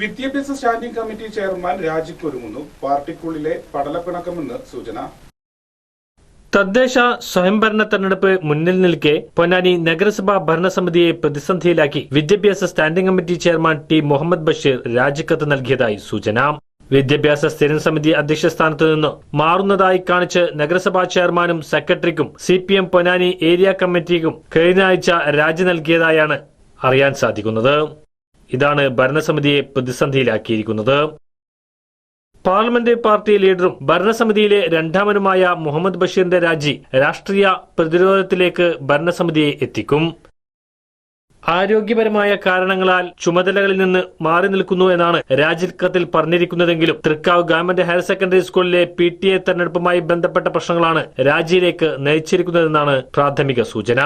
വിദ്യാഭ്യാസ standing committee chairman രാജിക്കൊരുങ്ങുന്നു. പാർട്ടിക്കുള്ളിലെ പടലപ്പിണക്കമെന്ന് സൂചന. തദ്ദേശ സ്വയംഭരണ തെരഞ്ഞെടുപ്പ് മുന്നിൽ നിൽക്കെ പൊന്നാനി നഗരസഭാ ഭരണസമിതിയെ പ്രതിസന്ധിയിലാക്കി വിദ്യാഭ്യാസ standing committee chairman T Muhammad Basheer രാജിക്കത്ത് നൽകിയതായി സൂചന. വിദ്യാഭ്യാസ സ്ഥിരം സമിതി അധ്യക്ഷ സ്ഥാനത്ത് നിന്ന് മാറുന്നതായി കാണിച്ച് നഗരസഭാ ചെയർമാനും സെക്രട്ടറിക്കും C P M Ponnani area കമ്മിറ്റിക്കും കഴിഞ്ഞ ആഴ്ച രാജി നൽകിയതായാണ് അറിയാൻ സാധിക്കുന്നത്. ഇതാണ് ഭരണസമിതിയെ പ്രതിസന്ധിയിലാക്കിയിരിക്കുന്നത്. പാർലമെന്റ് പാർട്ടി ലീഡറും ഭരണസമിതിയിലെ രണ്ടാമനുമായ മുഹമ്മദ് ബഷീറിന്റെ രാജി രാഷ്ട്രീയ പ്രതിരോധത്തിലേക്ക് ഭരണസമിതിയെ എത്തിക്കും. ആരോഗ്യപരമായ കാരണങ്ങളാൽ ചുമതലകളിൽ നിന്ന് മാറി നിൽക്കുന്നു എന്നാണ് രാജിക്കത്തിൽ പറഞ്ഞിരിക്കുന്നതെങ്കിലും തൃക്കാവ് ഗവൺമെന്റ് ഹയർ സെക്കൻഡറി സ്കൂളിലെ പി ടി എ തെരഞ്ഞെടുപ്പുമായി ബന്ധപ്പെട്ട പ്രശ്നങ്ങളാണ് രാജിയിലേക്ക് നയിച്ചിരിക്കുന്നതെന്നാണ് പ്രാഥമിക സൂചന.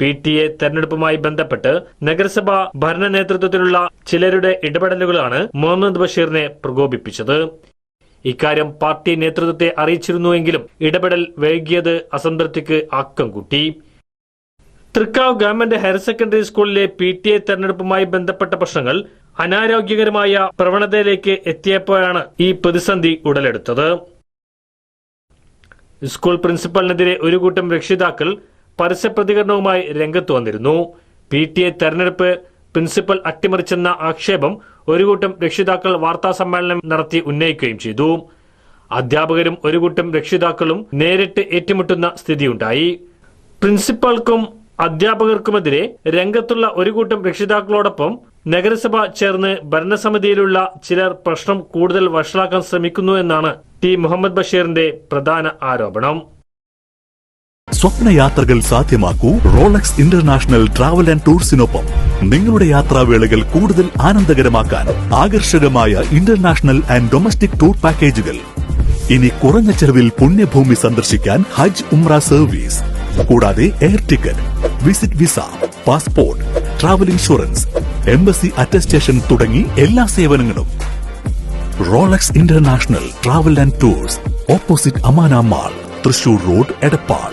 പി ടി എ തെരഞ്ഞെടുപ്പുമായി ബന്ധപ്പെട്ട് നഗരസഭ ഭരണ നേതൃത്വത്തിലുള്ള ചിലരുടെ ഇടപെടലുകളാണ് മുഹമ്മദ് ബഷീറിനെ പ്രകോപിപ്പിച്ചത്. ഇക്കാര്യം പാർട്ടി നേതൃത്വത്തെ അറിയിച്ചിരുന്നുവെങ്കിലും ഇടപെടൽ വൈകിയത് അസംതൃപ്തിക്ക് ആക്കം കൂട്ടി. തൃക്കാവ് ഗവൺമെന്റ് ഹയർ സെക്കൻഡറി സ്കൂളിലെ പി ടി എ തെരഞ്ഞെടുപ്പുമായി ബന്ധപ്പെട്ട പ്രശ്നങ്ങൾ അനാരോഗ്യകരമായ പ്രവണതയിലേക്ക് എത്തിയപ്പോഴാണ് ഈ പ്രതിസന്ധി ഉടലെടുത്തത്. സ്കൂൾ പ്രിൻസിപ്പലിനെതിരെ ഒരു കൂട്ടം രക്ഷിതാക്കൾ പരസ്യ രംഗത്തു വന്നിരുന്നു. പി ടി എ തെരഞ്ഞെടുപ്പ് പ്രിൻസിപ്പൽ അട്ടിമറിച്ചെന്ന ആക്ഷേപം ഒരു കൂട്ടം രക്ഷിതാക്കൾ വാർത്താ സമ്മേളനം നടത്തി ഉന്നയിക്കുകയും ചെയ്തു. അധ്യാപകരും ഒരു കൂട്ടം രക്ഷിതാക്കളും നേരിട്ട് ഏറ്റുമുട്ടുന്ന സ്ഥിതിയുണ്ടായി. പ്രിൻസിപ്പൽക്കും അധ്യാപകർക്കുമെതിരെ രംഗത്തുള്ള ഒരു കൂട്ടം രക്ഷിതാക്കളോടൊപ്പം നഗരസഭ ചേർന്ന് ഭരണസമിതിയിലുള്ള ചിലർ പ്രശ്നം കൂടുതൽ വഷളാക്കാൻ ശ്രമിക്കുന്നു എന്നാണ് ടി മുഹമ്മദ് ബഷീറിന്റെ പ്രധാന ആരോപണം. സ്വപ്നയാത്രകൾ സാധ്യമാക്കൂ റോളക്സ് ഇന്റർനാഷണൽ ട്രാവൽ ആൻഡ് ടൂർസിനൊപ്പം നിങ്ങളുടെ യാത്രാവേളകൾ കൂടുതൽ ആനന്ദകരമാക്കാൻ ആകർഷകമായ ഇന്റർനാഷണൽ ആൻഡ് ഡൊമസ്റ്റിക് ടൂർ പാക്കേജുകൾ. ഇനി കുറഞ്ഞ ചെലവിൽ പുണ്യഭൂമി സന്ദർശിക്കാൻ ഹജ്ജ് ഉംറ സർവീസ്. കൂടാതെ air ticket visit visa passport travel insurance embassy attestation തുടങ്ങി എല്ലാ സേവനങ്ങളും. Rolex international travel and tours opposite Amana mall Thrissur road Edappal.